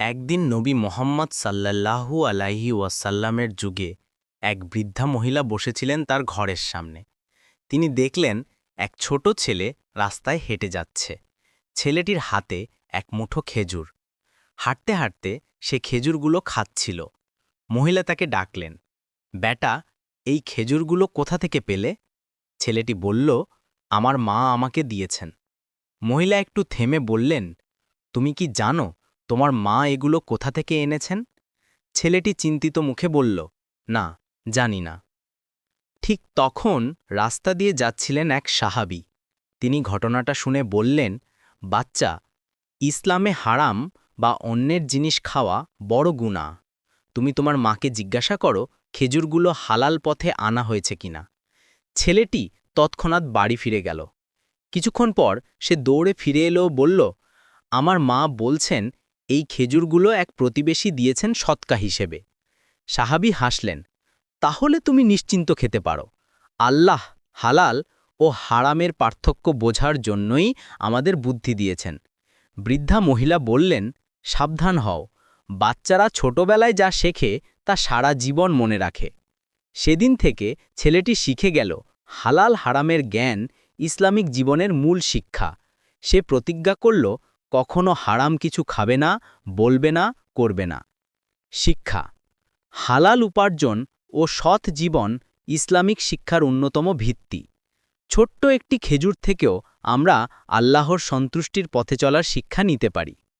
একদিন নবী মোহাম্মদ সাল্লাল্লাহু আলাইহি ওয়াসাল্লামের যুগে এক বৃদ্ধা মহিলা বসেছিলেন তার ঘরের সামনে। তিনি দেখলেন এক ছোট ছেলে রাস্তায় হেঁটে যাচ্ছে। ছেলেটির হাতে এক মুঠো খেজুর। হাঁটতে হাঁটতে সে খেজুরগুলো খাচ্ছিল। মহিলা তাকে ডাকলেন, বেটা, এই খেজুরগুলো কোথা থেকে পেলে? ছেলেটি বলল, আমার মা আমাকে দিয়েছেন। মহিলা একটু থেমে বললেন, তুমি কি জানো তোমার মা এগুলো কোথা থেকে এনেছেন? ছেলেটি চিন্তিত মুখে বলল, না, জানি না। ঠিক তখন রাস্তা দিয়ে যাচ্ছিলেন এক সাহাবি। তিনি ঘটনাটা শুনে বললেন, বাচ্চা, ইসলামে হারাম বা অন্যের জিনিস খাওয়া বড় গুণা তুমি তোমার মাকে জিজ্ঞাসা করো, খেজুরগুলো হালাল পথে আনা হয়েছে কিনা। ছেলেটি তৎক্ষণাৎ বাড়ি ফিরে গেল। কিছুক্ষণ পর সে দৌড়ে ফিরে এলো বলল, আমার মা বলছেন এই খেজুরগুলো এক প্রতিবেশী দিয়েছেন সৎকা হিসেবে। সাহাবি হাসলেন, তাহলে তুমি নিশ্চিন্ত খেতে পারো। আল্লাহ হালাল ও হারামের পার্থক্য বোঝার জন্যই আমাদের বুদ্ধি দিয়েছেন। বৃদ্ধা মহিলা বললেন, সাবধান হও। বাচ্চারা ছোটবেলায় যা শেখে তা সারা জীবন মনে রাখে। সেদিন থেকে ছেলেটি শিখে গেল, হালাল হারামের জ্ঞান ইসলামিক জীবনের মূল শিক্ষা। সে প্রতিজ্ঞা করল কখনো হারাম কিছু খাবে না, বলবে না, করবে না। শিক্ষা। হালাল উপার্জন ও সৎ জীবন ইসলামিক শিক্ষার অন্যতম ভিত্তি। ছোট্ট একটি খেজুর থেকেও আমরা আল্লাহর সন্তুষ্টির পথে চলার শিক্ষা নিতে পারি।